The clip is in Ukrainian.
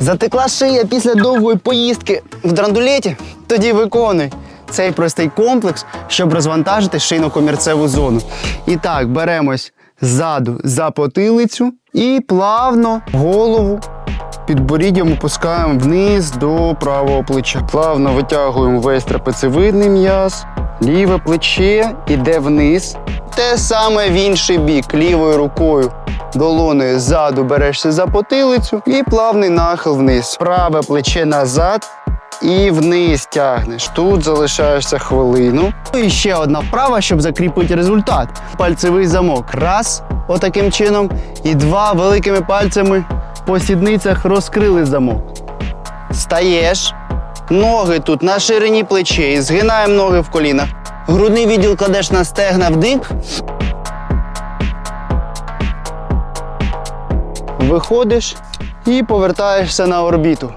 Затекла шия після довгої поїздки в драндулеті? Тоді виконуй цей простий комплекс, щоб розвантажити шийно-комірцеву зону. І так, беремось ззаду за потилицю і плавно голову підборіддям опускаємо вниз до правого плеча. Плавно витягуємо весь трапецевидний м'яз, ліве плече іде вниз. Те саме в інший бік, лівою рукою. Долоною ззаду берешся за потилицю і плавний нахил вниз. Праве плече назад і вниз тягнеш. Тут залишаєшся хвилину. Ну і ще одна вправа, щоб закріпити результат. Пальцевий замок. Раз, отаким чином. І два великими пальцями по сідницях розкрили замок. Стаєш. Ноги тут на ширині плечей. Згинаємо ноги в колінах. Грудний відділ кладеш на стегна вдих. Виходиш і повертаєшся на орбіту.